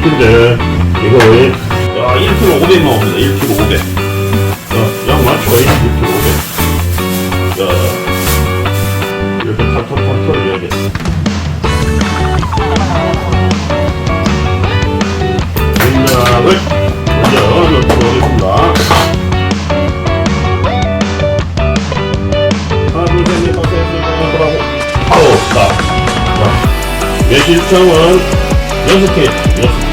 1kg인데. 이거 왜? 야 1kg 500 나옵니다. 1kg 500 자, 양 맞춰. 1kg 500 자, 이렇게 탁탁탁 털어줘야겠다 된장을 먼저 넣도록 하겠습니다. 매실청은 여섯 개 여섯 개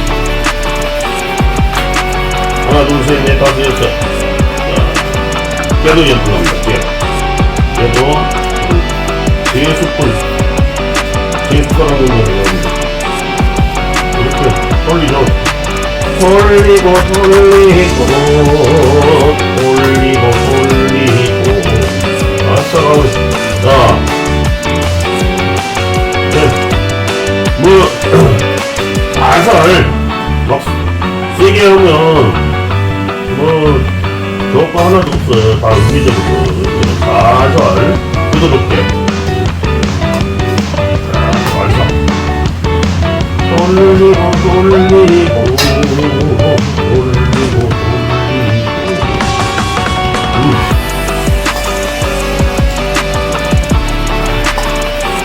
여섯 자 깨도 연 들어갑니다 깨 깨도 세 스푼 세 숟가락. 정도 들어갑니다 이렇게 돌리죠. 돌리고 돌리고 돌리고 돌리고. 아싸 가고 있어 자. 네. 뭐 살살 막 세게 하면 뭐 좋을 거 하나도 없어요. 다 그냥 살살 부드럽게 자 돌리고 돌리고 돌리고 돌리고. 음.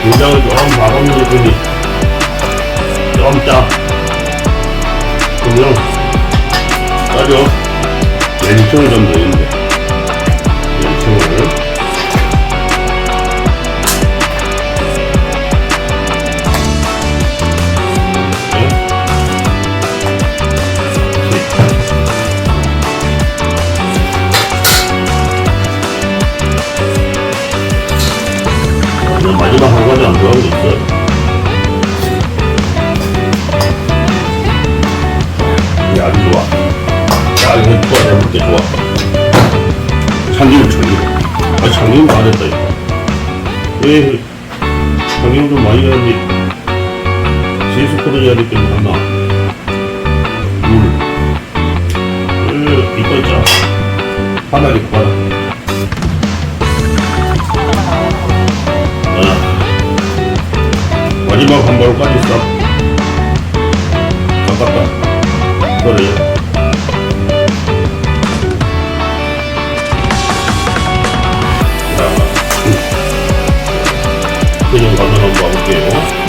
된장을 좀 박아놓은 느낌이. 좀 짜. 그러면 짜죠? 왼쪽을 좀 넣는데 네. 마지막 한 가지 안 들어간 게 있어요. 이게 아주 좋아. 야, 이거 좋아, 해볼게, 좋아. 참기름, 참기름. 아, 참기름 다 됐다, 이거. 왜, 참기름 좀 많이 해야지. 세 스푼을 해야 될게 뭐 하나. 물. 으, 이거 있잖아. 하나 이거 하나. 엄마 밥 먹으러 빠졌어? 아깝다 그거를. 음. 그냥 가면 한번 먹을게요.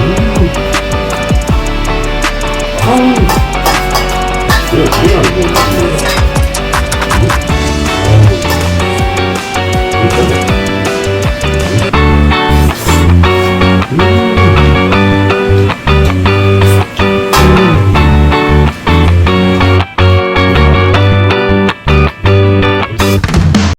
음. 아우, 그래, 그래, 안 돼.